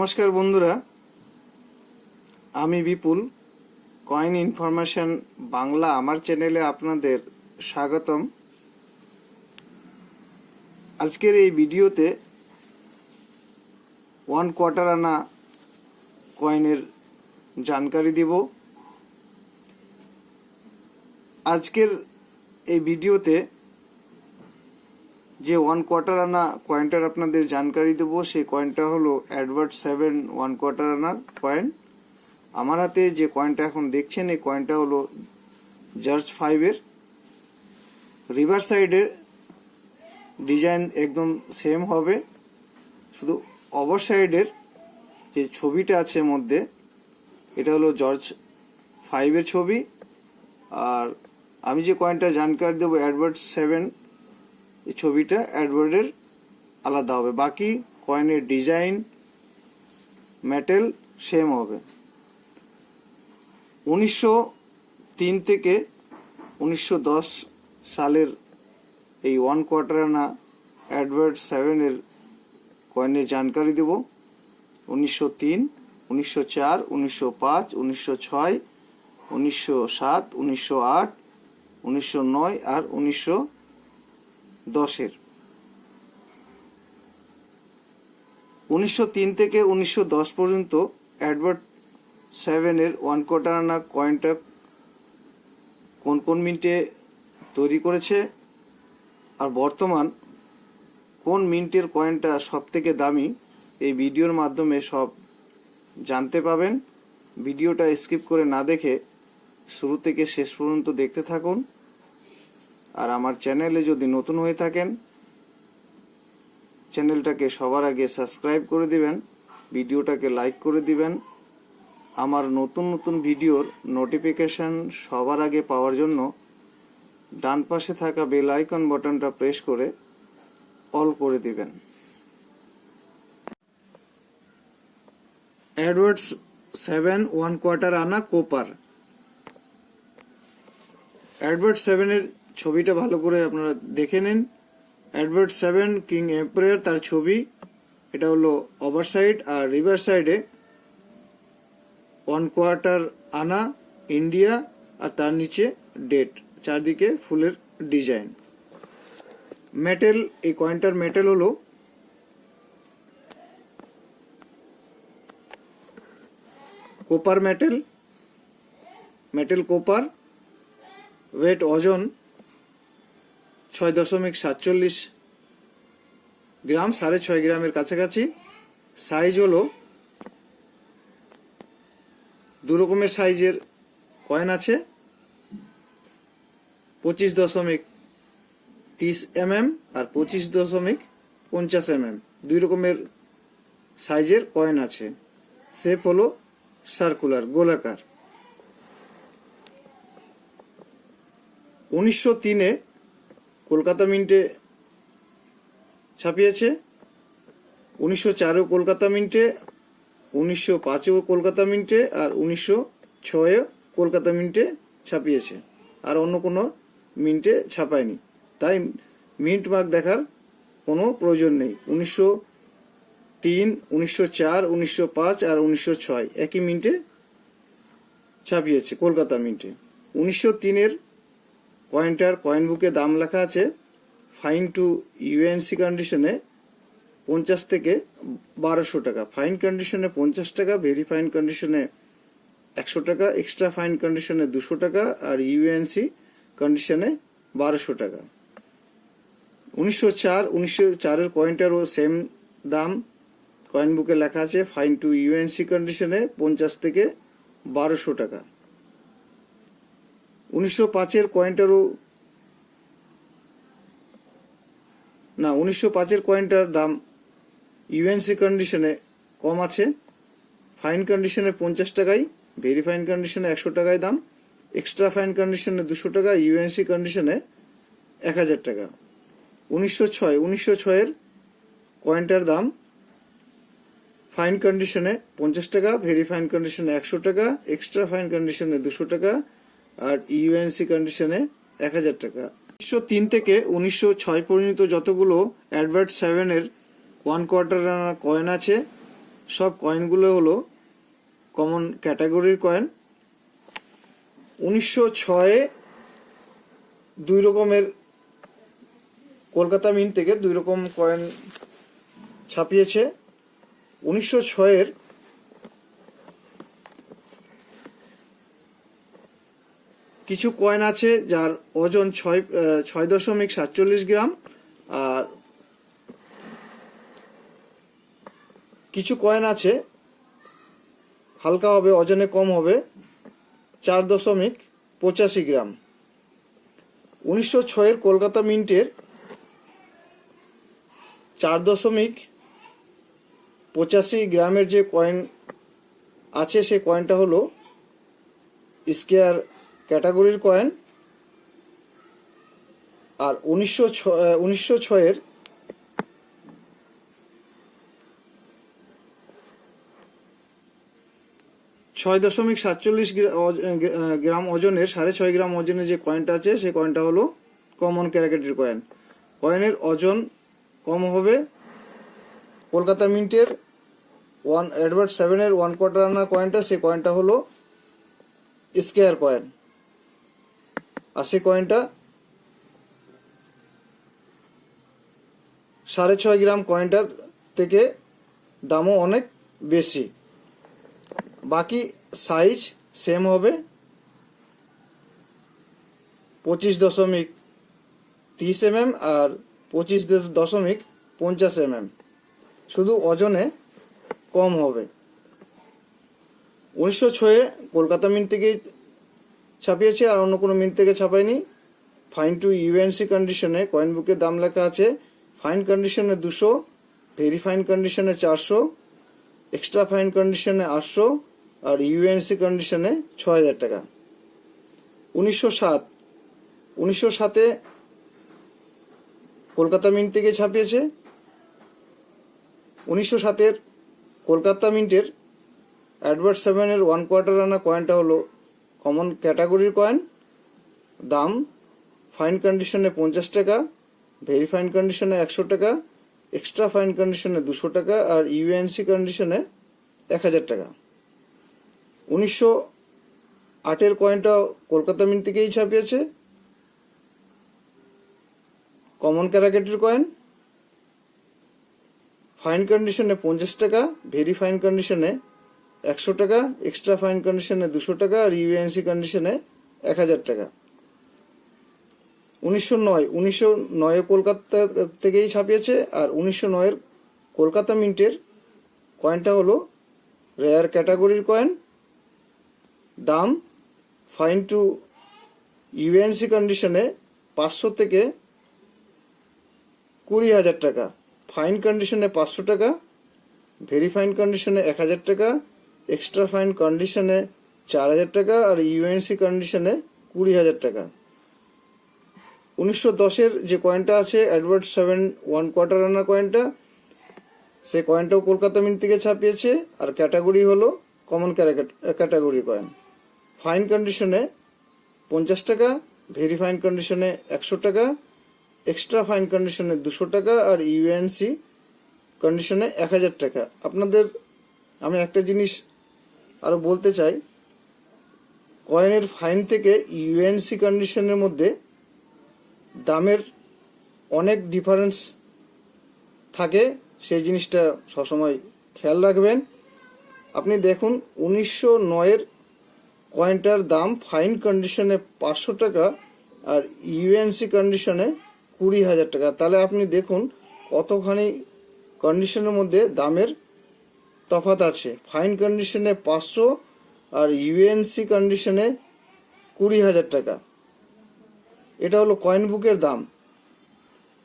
নমস্কার বন্ধুরা। আমি বিপুল। কয়েন ইনফরমেশন বাংলা আমার চ্যানেলে আপনাদের স্বাগতম। আজকের এই ভিডিওতে ওয়ান কোয়ার্টার আনা কয়েনের জানকারি দিব। আজকের এই ভিডিওতে যে ওয়ান কোয়ার্টার আনা কয়েনটার আপনাদের জানকারি দেবো, সেই কয়েনটা হলো Edward seven one quarter anna coin আমার হাতে যে কয়েনটা এখন দেখছেন, এই কয়েনটা হলো জার্জ ফাইভের রিভার সাইডের ডিজাইন একদম সেম হবে। শুধু অবর সাইডের যে ছবিটা আছে মধ্যে, এটা হলো জর্জ ফাইভের ছবি। আর আমি যে কয়েনটা জানকারি দেবো অ্যাডভার্ট সেভেন এই ছবিটা অ্যাডওয়ার্ডের আলাদা হবে। বাকি কয়েনের ডিজাইন, মেটেল, সেম হবে। উনিশশো তিন থেকে উনিশশো দশ সালের এই ওয়ান কোয়ার্টার আনা অ্যাডওয়ার্ড সেভেনের কয়েনের জানকারি দেব। উনিশশো তিন, উনিশশো চার, উনিশশো পাঁচ, উনিশশো ছয়, উনিশশো সাত, উনিশশো আট, উনিশশো নয় আর উনিশশো দশের। উনিশশো তিন থেকে উনিশশো দশ পর্যন্ত অ্যাডভার্ট সেভেনের ওয়ান কোয়ার্টার আনা কয়েনটা কোন কোন মিন্টে তৈরি করেছে? আর বর্তমান কোন মিন্টের কয়েনটা সব থেকে দামি? এই ভিডিওর মাধ্যমে সব জানতে পাবেন। ভিডিওটা স্কিপ করে না দেখে শুরু থেকে শেষ পর্যন্ত দেখতে থাকুন। আর আমার চ্যানেলে যদি নতুন হয়ে থাকেন, চ্যানেলটাকে সবার আগে সাবস্ক্রাইব করে দিবেন, ভিডিওটাকে লাইক করে দিবেন। আমার নতুন নতুন ভিডিওর নোটিফিকেশন সবার আগে পাওয়ার জন্য ডান পাশে থাকা বেল আইকন বাটনটা প্রেস করে অল করে দিবেন। অ্যাডওয়ার্ডস সেভেন ওয়ান কোয়ার্টার আনা কোপার। অ্যাডওয়ার্ড সেভেনের ছবিটা ভালো করে আপনারা দেখে নিন। অ্যাডভার্ট সেভেন কিং এম্পায়ার তার ছবি। এটা হলো ওভার সাইড আর রিভার সাইডে ওয়ান কোয়ার্টার আনা ইন্ডিয়া আর তার নিচে ডেট চারদিকে ফুলের ডিজাইন মেটেল এই কয়েনটার মেটেল হলো copper metal metal copper weight ওজন ছয় দশমিক সাতচল্লিশ গ্রাম, সাড়ে ছয় গ্রামের কাছাকাছি। সাইজ হলো দু রকমের সাইজের কয়েন আছে। পঁচিশ দশমিক তিরিশ এমএম আর পঁচিশ দশমিক পঞ্চাশ এমএম দুই রকমের সাইজের কয়েন আছে। শেপ হলো সার্কুলার গোলাকার। উনিশশো তিনে কলকাতা মিন্টে ছাপিয়েছে, উনিশশো চারেও কলকাতা মিন্টে, উনিশশো পাঁচেও কলকাতা মিন্টে, আর উনিশশো ছয়েও কলকাতা মিন্টে ছাপিয়েছে। আর অন্য কোনো মিন্টে ছাপায়নি। তাই মিন্ট মার্ক দেখার কোনো প্রয়োজন নেই। উনিশশো তিন, উনিশশো চার, উনিশশো পাঁচ আর উনিশশো ছয় একই মিন্টে ছাপিয়েছে কলকাতা মিন্টে। উনিশশো তিনের কয়েনটার কয়েন বুকে দাম লেখা আছে ফাইন টু ইউএনসি কন্ডিশনে পঞ্চাশ থেকে বারোশো টাকা। ফাইন কন্ডিশনে পঞ্চাশ টাকা ভেরি ফাইন কন্ডিশনে একশো টাকা এক্সট্রা ফাইন কন্ডিশনে দুশো টাকা, আর ইউএনসি কন্ডিশনে বারোশো টাকা। উনিশশো চার, উনিশশো চারের কয়েনটারও সেম দাম। কয়েন বুকে লেখা আছে ফাইন টু ইউএনসি কন্ডিশনে পঞ্চাশ থেকে বারোশো টাকা। উনিশশো পাঁচের কয়েনটারও না, উনিশশো পাঁচের কয়েনটার দাম ইউএনসি কন্ডিশনে কম আছে। ফাইন কন্ডিশনে পঞ্চাশ টাকায় ভেরি ফাইন কন্ডিশনে একশো টাকায় দাম। এক্সট্রা ফাইন কন্ডিশনে দুশো টাকা, ইউএনসি কন্ডিশনে এক হাজার টাকা। উনিশশো ছয়, উনিশশো ছয়ের কয়েনটার দাম ফাইন কন্ডিশনে পঞ্চাশ টাকা ভেরি ফাইন কন্ডিশনে একশো টাকা এক্সট্রা ফাইন কন্ডিশনে দুশো টাকা আর ইউএনসি কন্ডিশনে এক হাজার টাকা। উনিশশো তিন থেকে উনিশশো ছয় পর্যন্ত যতগুলো অ্যাডভার্ট সেভেনের ওয়ান কোয়ার্টার কয়েন আছে, সব কয়েনগুলো হলো কমন ক্যাটাগরির কয়েন উনিশশো ছয়ে দুই রকমের কলকাতা মিন থেকে দুই রকম কয়েন ছাপিয়েছে। উনিশশো ছয়ের কিছু কয়েন আছে যার ওজন ছয় ছয় দশমিক সাতচল্লিশ গ্রাম আর কিছু কয়েন আছে হালকা হবে, ওজনে কম হবে, চার দশমিক পঁচাশি গ্রাম। উনিশশো ছয়ের কলকাতা মিন্টের চার দশমিক পঁচাশি গ্রামের যে কয়েন আছে, সে কয়েনটা হলো স্কেয়ার ক্যাটাগরির কয়েন। আর উনিশশো উনিশশো ছয়ের ছয় দশমিক সাতচল্লিশ গ্রা- গ্রাম ওজনের, সাড়ে ছয় গ্রাম ওজনের যে কয়েনটা আছে সেই কয়েনটা হলো কমন ক্যারাকেটের কয়েন। কয়েনের ওজন কম হবে। কলকাতা মিন্টের ওয়ান অ্যাডভার্ট সেভেনের ওয়ান কোয়ার্টার আনার কয়েনটা সেই কয়েনটা হলো স্কেয়ার কয়েন। আর সেই কয়েনটা। সাড়ে ছয় গ্রাম কয়েনটার থেকে দামও অনেক বেশি। বাকি সাইজ সেম হবে। পঁচিশ দশমিক তিরিশ এমএম আর পঁচিশ দশমিক পঞ্চাশ এমএম। শুধু ওজনে কম হবে। উনিশশো ছয়ে কলকাতা মিন্ট থেকেই ছাপিয়েছে আর অন্য কোনো মিন্ট থেকে ছাপায়নি। ফাইন টু ইউএনসি কন্ডিশনে কয়েন বুকের দাম লেখা আছে। ফাইন কন্ডিশনে দুশো ভেরি ফাইন কন্ডিশনে চারশো এক্সট্রা ফাইন কন্ডিশনে আটশো আর ইউএনসি কন্ডিশনে ছ হাজার টাকা। উনিশশো সাত, উনিশশো সাতে কলকাতা মিন্ট থেকে ছাপিয়েছে। উনিশশো সাতের কলকাতা মিন্টের অ্যাডভার্ট সেভেনের ওয়ান কোয়ার্টার আনা কয়েনটা হলো কমন ক্যাটাগরির কয়েন দাম ফাইন কন্ডিশনে পঞ্চাশ টাকা ভেরি ফাইন কন্ডিশনে একশো টাকা এক্সট্রা ফাইন কন্ডিশনে দুশো টাকা, আর ইউএনসি কন্ডিশনে এক হাজার টাকা। উনিশশো আটের কয়েনটা কলকাতা মিন্ট থেকেই ছাপিয়েছে। কমন ক্যারাকেটের কয়েন ফাইন কন্ডিশনে পঞ্চাশ টাকা ভেরি ফাইন কন্ডিশনে একশো টাকা এক্সট্রা ফাইন কন্ডিশনে দুশো টাকা, আর ইউএনসি কন্ডিশনে এক হাজার টাকা। উনিশশো নয়, উনিশশো নয়ে কলকাতা থেকেই ছাপিয়েছে, আর উনিশশো নয়ের কলকাতা মিন্টের কয়েনটা হলো রেয়ার ক্যাটাগরির কয়েন দাম ফাইন টু ইউএনসি কন্ডিশনে পাঁচশো থেকে কুড়ি হাজার টাকা। ফাইন কন্ডিশনে পাঁচশো টাকা ভেরি ফাইন কন্ডিশনে এক হাজার টাকা এক্সট্রা ফাইন কন্ডিশনে চার হাজার টাকা আর ইউএনসি কন্ডিশনে কুড়ি হাজার টাকা। উনিশশো দশের যে কয়েনটা আছে অ্যাডভার্ট সেভেন ওয়ান কোয়ার্টার আনার কয়েনটা সে কয়েনটাও কলকাতা মিন্ট থেকে ছাপিয়েছে আর ক্যাটাগরি হলো কমন ক্যাটাগরি কয়েন ফাইন কন্ডিশনে পঞ্চাশ টাকা ভেরি ফাইন কন্ডিশনে একশো টাকা এক্সট্রা ফাইন কন্ডিশনে দুশো টাকা আর ইউএনসি কন্ডিশনে এক হাজার টাকা। আপনাদের, আমি একটা জিনিস আরও বলতে চাই, কয়েনের ফাইন থেকে ইউএনসি কন্ডিশনের মধ্যে দামের অনেক ডিফারেন্স থাকে, সেই জিনিসটা সবসময় খেয়াল রাখবেন। আপনি দেখুন, উনিশশো নয়ের কয়েনটার দাম ফাইন কন্ডিশনে পাঁচশো টাকা আর ইউএনসি কন্ডিশনে কুড়ি হাজার টাকা। তাহলে আপনি দেখুন, কতখানি কন্ডিশনের মধ্যে দামের তফাত আছে। ফাইন কন্ডিশনে পাঁচশো আর ইউএনসি কন্ডিশনে কুড়ি হাজার টাকা। এটা হলো কয়েন বুকের দাম।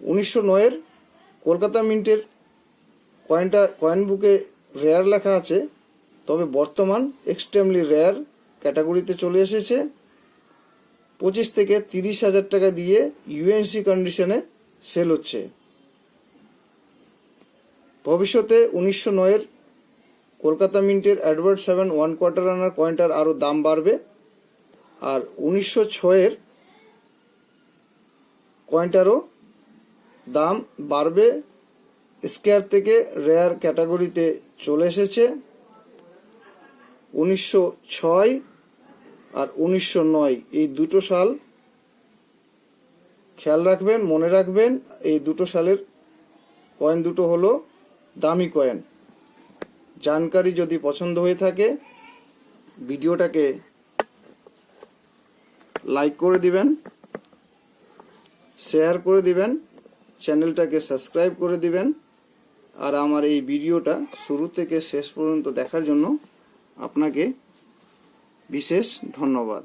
উনিশশো নয়ের কলকাতা মিন্টের কয়েনটা কয়েন বুকে রেয়ার লেখা আছে। তবে বর্তমান এক্সট্রিমলি রেয়ার ক্যাটাগরিতে চলে এসেছে। পঁচিশ থেকে তিরিশ হাজার টাকা দিয়ে ইউএনসি কন্ডিশনে সেল হচ্ছে। ভবিষ্যতে উনিশশো নয়ের কলকাতা মিন্টের অ্যাডভার্ট সেভেন ওয়ান কোয়ার্টার আনার কয়েনটার আরও দাম বাড়বে। আর উনিশশো ছয়ের কয়েনটারও দাম বাড়বে। স্কেয়ার থেকে রেয়ার ক্যাটাগরিতে চলে এসেছে। উনিশশো ছয় আর উনিশশো নয়, এই দুটো সাল খেয়াল রাখবেন, মনে রাখবেন, এই দুটো সালের কয়েন দুটো হলো দামি কয়েন। জানকারি যদি পছন্দ হয়ে থাকে ভিডিওটাকে লাইক করে দিবেন শেয়ার করে দিবেন চ্যানেলটাকে সাবস্ক্রাইব করে দিবেন আর আমার এই ভিডিওটা শুরু থেকে শেষ পর্যন্ত দেখার জন্য আপনাকে বিশেষ ধন্যবাদ